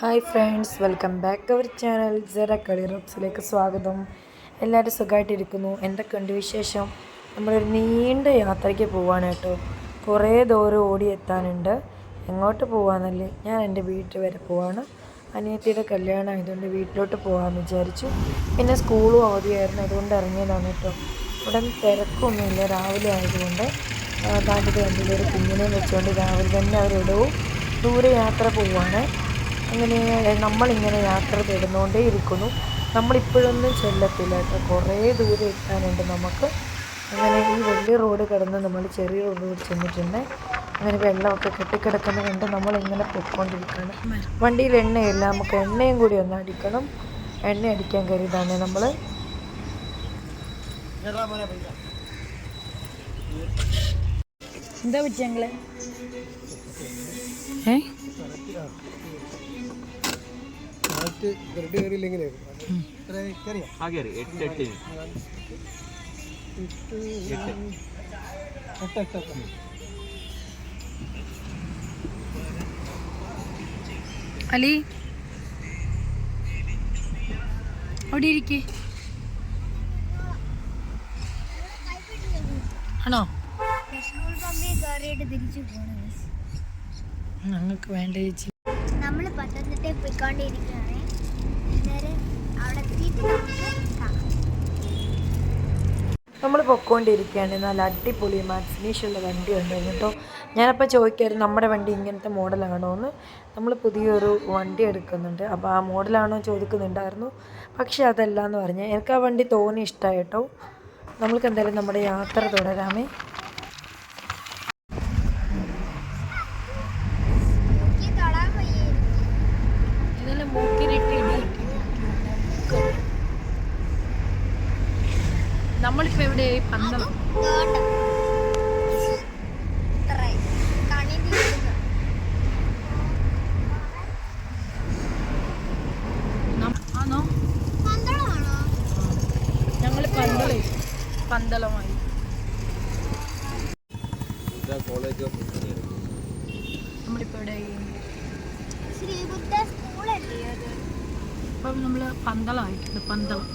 Hi friends welcome back our channel ജെറ കളി റോപ്സിലേക്ക് സ്വാഗതം. എല്ലാവരും സുഖമായിട്ടിരിക്കുന്നു. എന്തൊക്കെയുണ്ട് വിശേഷം? നമ്മളൊരു നീണ്ട യാത്രയ്ക്ക് പോവാണ് കേട്ടോ. കുറേ ദൂരം ഓടി എത്താനുണ്ട്. എങ്ങോട്ട് പോവാന്നല്ലേ? ഞാൻ എന്റെ വീട്ടിൽ വരെ പോവാണ്. അനിയത്തിയുടെ കല്യാണം ആയതുകൊണ്ട് വീട്ടിലോട്ട് പോകാമെന്ന് വിചാരിച്ചു. പിന്നെ സ്കൂളും അവധിയായിരുന്നു. അതുകൊണ്ട് ഇറങ്ങിയതാണ് കേട്ടോ. ഇവിടെ തിരക്കൊന്നുമില്ല. രാവിലെ ആയതുകൊണ്ട് താന്റെ കണ്ടിൽ ഒരു കുഞ്ഞിനെയും വെച്ചുകൊണ്ട് രാവിലെ തന്നെ അവരെവിടവും ദൂരെ യാത്ര പോവാണ്. അങ്ങനെ നമ്മളിങ്ങനെ യാത്ര തേടുന്നുകൊണ്ടേ ഇരിക്കുന്നു നമ്മളിപ്പോഴൊന്നും ചെല്ലത്തില്ല കേട്ടോ. കുറേ ദൂരം എത്താനുണ്ട് നമുക്ക്. അങ്ങനെ ഈ വലിയ റോഡ് കടന്ന് നമ്മൾ ചെറിയ റോഡ് ചെന്നിട്ടുണ്ട്. അങ്ങനെ വെള്ളമൊക്കെ കെട്ടിക്കിടക്കുന്ന കണ്ട് നമ്മളിങ്ങനെ പൊയ്ക്കൊണ്ടിരിക്കുകയാണ്. വണ്ടിയിൽ എണ്ണയില്ല. നമുക്ക് എണ്ണയും കൂടി ഒന്ന് അടിക്കണം. എണ്ണ അടിക്കാൻ കരുതാണ് നമ്മൾ എന്താ പറ്റിയങ്ങളെ ഏ? ആ കയറി എട്ട് എട്ട്. അലി? അവിടെ ഇരിക്കേ. ആണോ? ഞങ്ങൾക്ക് വേണ്ട ചേച്ചി. നമ്മൾ പത്തനംതിട്ടയിൽ പോയിക്കൊണ്ടിരിക്കുകയാണ്. നമ്മൾ പൊക്കോണ്ടിരിക്കുകയാണ്. നല്ല അടിപൊളി മാക്സിനേഷനുള്ള വണ്ടി ഉണ്ടായിരുന്നു കേട്ടോ ഞാനപ്പോൾ ചോദിക്കായിരുന്നു നമ്മുടെ വണ്ടി ഇങ്ങനത്തെ മോഡലാണോ? എന്ന്. നമ്മൾ പുതിയൊരു വണ്ടി എടുക്കുന്നുണ്ട്. അപ്പോൾ ആ മോഡലാണോ ചോദിക്കുന്നുണ്ടായിരുന്നു. പക്ഷേ അതല്ല എന്ന് പറഞ്ഞ്. എനിക്ക് ആ വണ്ടി തോന്നി ഇഷ്ടമായി കേട്ടോ നമ്മൾക്ക് എന്തായാലും നമ്മുടെ യാത്ര തുടരാമേ എനിക്ക് തൊടാൻ വയ്യ ഇതെല്ലാം മൂക്കിനിട്ട് നമ്മളിപ്പോൾ എവിടെ പന്തളം? ഞങ്ങൾ പന്തളം. പന്തളമായി. സ്കൂളല്ലേ അത്? ഇപ്പം നമ്മൾ പന്തളമായിട്ടുണ്ട് പന്തളം.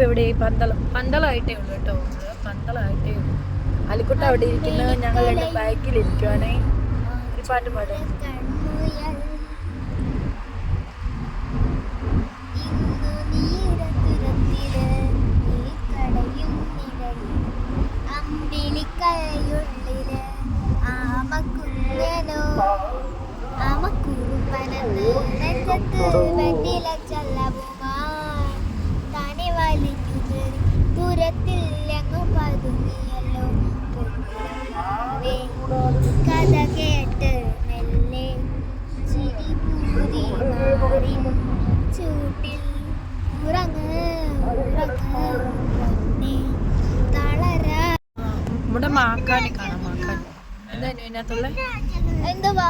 നമ്മളിപ്പോൾ എവിടെ? പന്തളം. പന്തളമായിട്ടേ ഉള്ളൂ കേട്ടോ. പന്തളായിട്ടേ അലിക്കുട്ട അവിടെ ഇരിക്കുന്നത് ഞങ്ങൾ രണ്ട് ബാക്കിൽ ഇരിക്കുവാണേ. ഒരു പാട്ട് പാടും. കൺമുയൽ പരന്ന് നെറ്റത്ത് അമ്പിളിക്കയുള്ളിൽ നെഞ്ചത്ത് അങ്ങ് പതുങ്ങിയല്ലോ പൊന്നിലേ കഥ കേട്ട് മെല്ലെ ചിരി പൂരി മാറി ചൂട്ടിൽ ഉറങ്ങ് ഉറങ്ങ് പൊന്നേ തളരാ ഇവിടെ മാക്കാനെ കാണാം മാക്കാൻ എന്താ ഇതിനകത്തുള്ള എന്തുവാ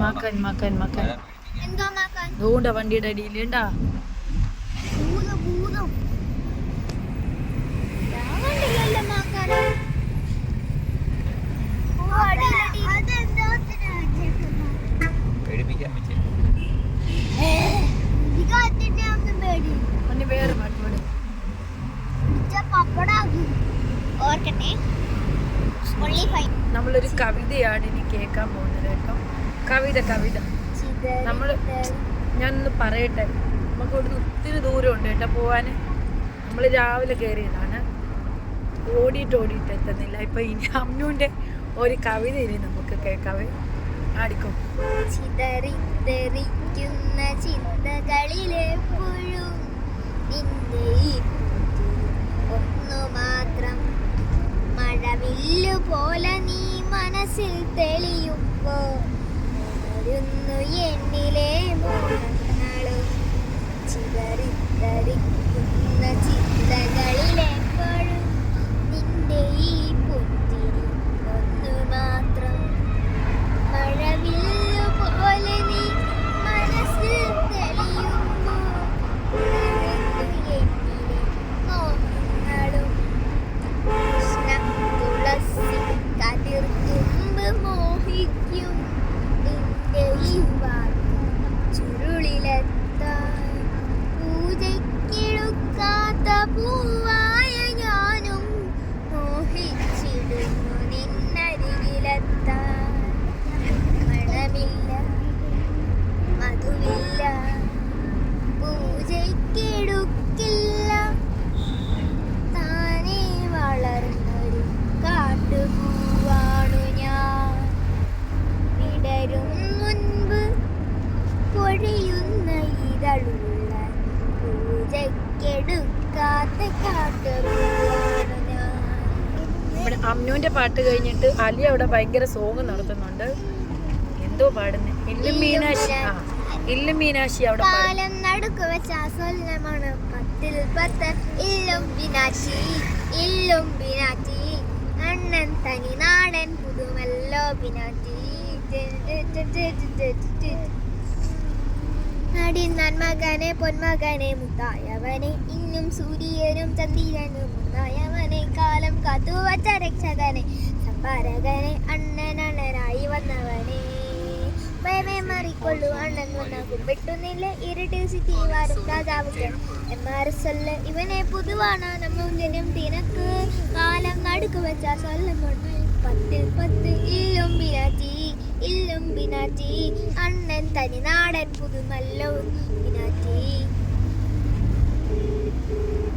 മാക്കാൻ മാക്കാൻ മാക്കാൻ എന്തോ മാക്കാൻ അതുകൊണ്ടാ വണ്ടിയുടെ അടിയിൽ ഉണ്ടാ കവിതയാണ് ഇനി കേൾക്കാൻ പോകുന്നത് കേട്ടോ. കവിത കവിത. നമ്മൾ ഞാനൊന്ന് പറയട്ടെ. നമുക്ക് ഇവിടുന്ന് ഒത്തിരി ദൂരമുണ്ട് കേട്ടോ പോവാൻ നമ്മൾ രാവിലെ കയറിയതാണ്. ഓടിയിട്ട് ഓടിയിട്ട് എത്തുന്നില്ല. ഇപ്പൊ ഇനി അമ്മുവിന്റെ ഒരു കവിത ഇനി നമുക്ക് കേൾക്കാവേ ആടിക്കും. ചിതറിത്തെറിക്കുന്ന ഒന്നു മാത്രം മഴവില്ലു പോലെ മനസ്സിൽ തെളിയുമ്പോ ഉണരുന്നു എന്നിലെ മോഹങ്ങളും ചിതറിത്തെറിക്കുന്ന ചിന്തകളിലെപ്പോഴും നിന്റെ ഈ പുത്തിരി ഒന്ന് മാത്രം. മഴവില്ലു പോലെ നീ ഇവിടെ അമ്നുവിന്റെ പാട്ട് കഴിഞ്ഞിട്ട് അലി അവിടെ ഭയങ്കര സോങ് നടത്തുന്നുണ്ട്. എന്തോ പാടുന്നു? ഇല്ലു മീനാശി ഇല്ലും മീനാശി അവിടെ പത്തിൽ ഇല്ലും ബിനാശി ഇല്ലും ബിനാശി അണ്ണൻ തനി പുതുമല്ലോ ബിനാശി നടിന്നാൻ മകനെ പൊന്മകനെ മുത്തായവനെ. ഇന്നും സൂര്യനും ചന്ദ്രനും മുത്തായവനെ. കാലം കാത്തുവച്ച രക്ഷകനെ സംഭാരകനെ അണ്ണൻ അണ്ണനായി വന്നവനെ. ഭയമേ മാറിക്കൊള്ളു അണ്ണൻ വന്ന കുമ്പിട്ടുന്നില്ല ഇരുട്ട് രാജാവുകൾ എം ആർ എസ് സൊല്ല് ഇവനെ പുതുവാണ് നമ്മും തിനക്ക്. കാലം നടുക്ക് വെച്ച സൊല്ലമോൾ പത്തിൽ പത്ത് ഇല്ലുംബിനാറ്റി ഇല്ലുംബിനാറ്റി അണ്ണൻ തനി നാടൻ പുതുമല്ലോ ബിനാറ്റി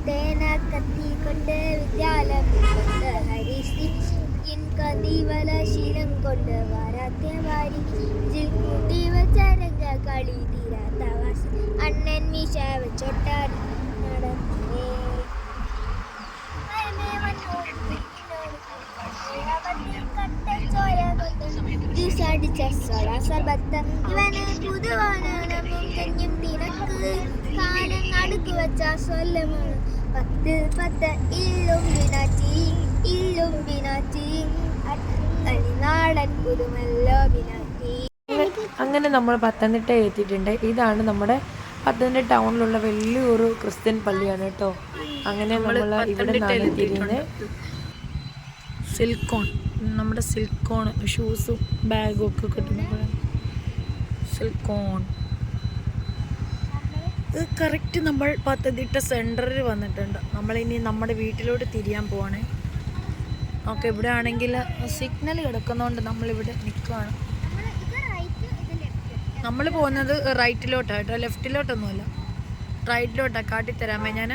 തേന കത്തി കൊണ്ട് വിദ്യാലയം ഹരിശ്രീ. കതിവല ശീലം കൊണ്ട് വരാത്ത വാരി. കൂട്ടി വെച്ച കളി തീരാത്ത വാസി അണ്ണൻ മീശ വെച്ചൊട്ടാൻ നടന്നേ സർബത്ത് ഇവന് തിരക്ക് കാലം നടുക്ക് വെച്ച പത്ത് പത്ത് ഇല്ലും ഇല്ലും പുതുമല്ലോ അങ്ങനെ നമ്മൾ പത്തനംതിട്ട എത്തിയിട്ടുണ്ട്. ഇതാണ് നമ്മുടെ പത്തനംതിട്ട ടൗണിലുള്ള വലിയൊരു ക്രിസ്ത്യൻ പള്ളിയാണ് കേട്ടോ. അങ്ങനെ നമ്മൾ ഇവിടെ നിന്നാണ് എത്തിയിരുന്നത്. സിൽക്കോൺ. നമ്മുടെ സിൽക്കോൺ ഷൂസും ബാഗും ഒക്കെ കിട്ടുന്നത് സിൽക്കോൺ ഇത് കറക്റ്റ് നമ്മൾ പത്തനംതിട്ട സെന്ററിൽ വന്നിട്ടുണ്ട്. നമ്മളിനി നമ്മുടെ വീട്ടിലോട്ട് തിരിയാൻ പോവാണ്. ഓക്കെ ഇവിടെ ആണെങ്കിൽ സിഗ്നൽ കിടക്കുന്നതുകൊണ്ട് നമ്മളിവിടെ നിൽക്കുകയാണ് നമ്മൾ പോകുന്നത് റൈറ്റിലോട്ടാണ് കേട്ടോ. ലെഫ്റ്റിലോട്ടൊന്നുമല്ല റൈറ്റിലോട്ടാണ് കാട്ടിത്തരാമേ ഞാൻ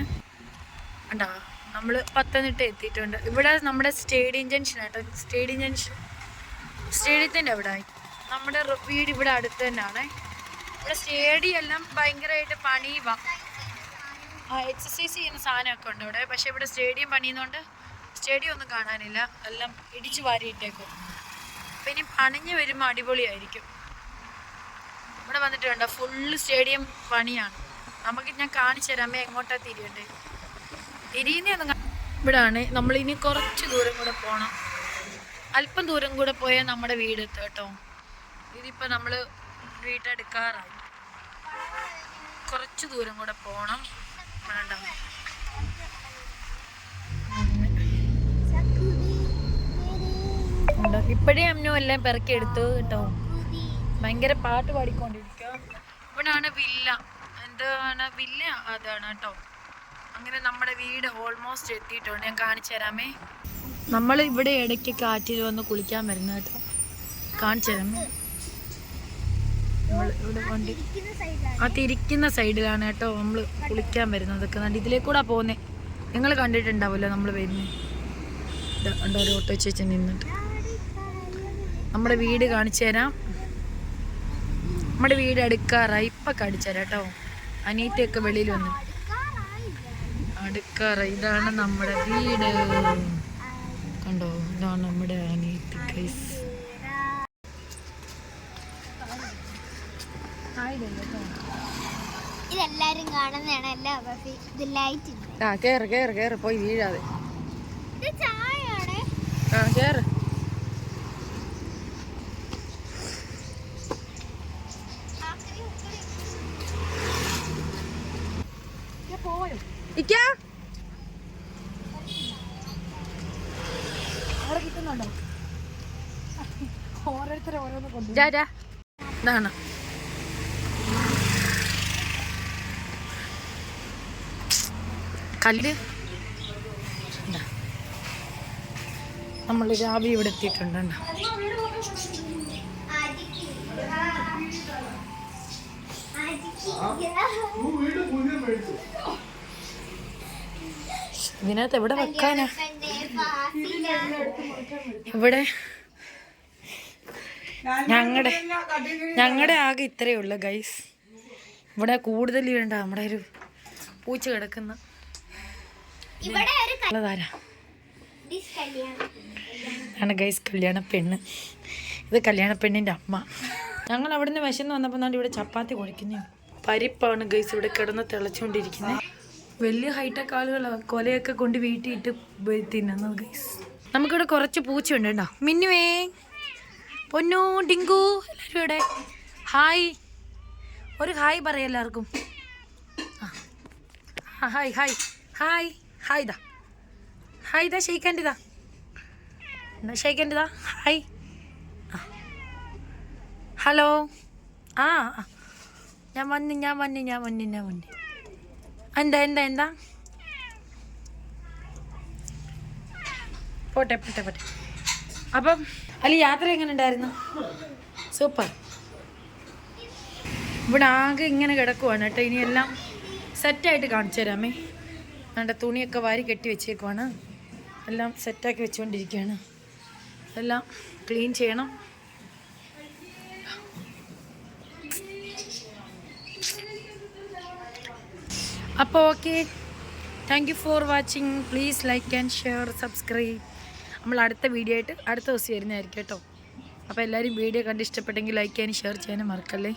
കണ്ടാ? നമ്മൾ പത്തനംതിട്ട എത്തിയിട്ടുണ്ട്. ഇവിടെ നമ്മുടെ stadium junction auto. Stadium junction സ്റ്റേഡിയത്തിന്റെ അവിടെ നമ്മുടെ വീട് ഇവിടെ അടുത്ത് തന്നെയാണ്. ഇവിടെ സ്റ്റേഡിയം എല്ലാം ഭയങ്കരമായിട്ട് പണിയുവാ. ആ എക്സസൈസ് ചെയ്യുന്ന സാധനമൊക്കെ ഉണ്ട് ഇവിടെ. പക്ഷേ ഇവിടെ സ്റ്റേഡിയം പണിയുന്നതുകൊണ്ട് സ്റ്റേഡിയം ഒന്നും കാണാനില്ല. എല്ലാം ഇടിച്ചു വാരിയിട്ടേക്കും. അപ്പം ഇനി പണിഞ്ഞ് വരുമ്പോൾ അടിപൊളിയായിരിക്കും. ഇവിടെ വന്നിട്ട് വേണ്ട ഫുള്ള് സ്റ്റേഡിയം പണിയാണ്. നമുക്ക് ഞാൻ കാണിച്ചു തരാമേ എങ്ങോട്ടാണ് തിരിയണ്ടേ ഇവിടാണ്. നമ്മൾ ഇനി കുറച്ച് ദൂരം കൂടെ പോണം. അല്പം ദൂരം കൂടെ പോയാൽ നമ്മുടെ വീട് എത്തും കേട്ടോ ഇതിപ്പോൾ നമ്മൾ വീട്ടെടുക്കാറായി കുറച്ച് ദൂരം കൂടെ പോകണം വേണ്ട. ഇപ്പോഴേ അമ്മ എല്ലാം പെറുക്കി എടുത്തു കേട്ടോ. ഭയങ്കര പാട്ട് പാടിക്കൊണ്ടിരിക്കുക ഇവിടാണ് വില്ല. എന്താണ്? വില്ല അതാണ് കേട്ടോ. അങ്ങനെ നമ്മുടെ വീട് ഓൾമോസ്റ്റ് എത്തിയിട്ടുണ്ട്. ഞാൻ കാണിച്ചു തരാമേ. നമ്മൾ ഇവിടെ ഇടയ്ക്ക് കാറ്റിൽ വന്ന് കുളിക്കാൻ വരുന്ന കേട്ടോ. കാണിച്ചു തരാമേ ആ തിരിക്കുന്ന സൈഡിലാണ് കേട്ടോ നമ്മൾ കുളിക്കാൻ വരുന്നതൊക്കെ. കണ്ട് കൂടെ പോകുന്നേ നിങ്ങൾ കണ്ടിട്ടുണ്ടാവുമല്ലോ നമ്മൾ വരുന്നത് ഒരു ഓട്ടോ ചേച്ചി നിന്നിട്ട് നമ്മുടെ വീട് കാണിച്ചു തരാം. നമ്മുടെ വീട് അടുക്കാറായി ഇപ്പം കാണിച്ചു തരാം കേട്ടോ. വെളിയിൽ വന്നു. അടുക്കാറായി ഇതാണ് നമ്മുടെ വീട്. കണ്ടോ? ഇതാണ് നമ്മുടെ അനിയത്തി കൈസ് ഇതെല്ലാരും കാണുന്നതാണ്. എല്ലാ ഇത് ലൈറ്റ് ആ കേറ് കേറ് കേറ്. പോയി വീഴാതെ. ആ കേറ് പോയോ ഇക്കാ അവിടെ കിട്ടുന്നുണ്ടോ? ഓരോരുത്തരെ ഓരോന്ന് ഇതാണ്. കല്ല്. ഇതാ. നമ്മൾ രാവി ഇവിടെ എത്തിയിട്ടുണ്ട് കണ്ടോ? ഇതിനകത്ത് എവിടെ വെക്കാനാ? ഇവിടെ ഞങ്ങളുടെ ഞങ്ങളുടെ ആകെ ഇത്രയേ ഉള്ളു ഗൈസ് ഇവിടെ കൂടുതൽ വേണ്ട നമ്മുടെ ഒരു പൂച്ച കിടക്കുന്ന. ഇതാണ് ഗൈസ് കല്യാണ പെണ്ണ്. ഇത് കല്യാണ പെണ്ണിന്റെ അമ്മ. ഞങ്ങൾ അവിടെ നിന്ന് വിശന്ന് വന്നപ്പോൾ നാണ്ട് ഇവിടെ ചപ്പാത്തി കുഴിക്കുന്നേ പരിപ്പാണ് ഗൈസ് ഇവിടെ കിടന്ന് തിളച്ചുകൊണ്ടിരിക്കുന്നത് വലിയ ഹൈടെക് ആളുകൾ കൊലയൊക്കെ കൊണ്ട് വീട്ടിയിട്ട് തിന്നു ഗൈസ് നമുക്കിവിടെ കുറച്ച് പൂച്ചയുണ്ട് കേട്ടോ. മിന്നുവേ. പൊന്നു ഡിങ്കു എല്ലാവരും ഇവിടെ. ഹായ് ഒരു ഹായ് പറയാം എല്ലാവർക്കും. ഹായ് ഹായ് ഹായ് ഹായ് ദാ ഹായ് ദാ ഷെയ്ക്കാന്റെതാ എന്താ ഷെയ്ക്കാന്റെതാ ഹായ് ഹലോ ആ. ഞാൻ വന്ന് ഞാൻ വന്ന് ഞാൻ വന്ന് ഞാൻ വന്ന്. എന്താ എന്താ എന്താ? പോട്ടെ പോട്ടെ പോട്ടെ. അപ്പം അല്ല യാത്ര എങ്ങനെ ഉണ്ടായിരുന്നു? സൂപ്പർ. ഇവിടെ ആകെ ഇങ്ങനെ കിടക്കുവാണ് കേട്ടോ. ഇനിയെല്ലാം സെറ്റായിട്ട് കാണിച്ചു തരാമേ നമ്മുടെ തുണിയൊക്കെ വാരി കെട്ടി വെച്ചേക്കുവാണ്. എല്ലാം സെറ്റാക്കി വെച്ചുകൊണ്ടിരിക്കുകയാണ് എല്ലാം ക്ലീൻ ചെയ്യണം. അപ്പോൾ okay thank you for watching please like and share subscribe നമ്മൾ അടുത്ത വീഡിയോ ആയിട്ട് അടുത്ത ദിവസം വരുന്നതായിരിക്കും കേട്ടോ. അപ്പോൾ എല്ലാവരും വീഡിയോ കണ്ട് ഇഷ്ടപ്പെട്ടെങ്കിൽ ലൈക്ക് ചെയ്യാനും ഷെയർ ചെയ്യാനും മറക്കല്ലേ?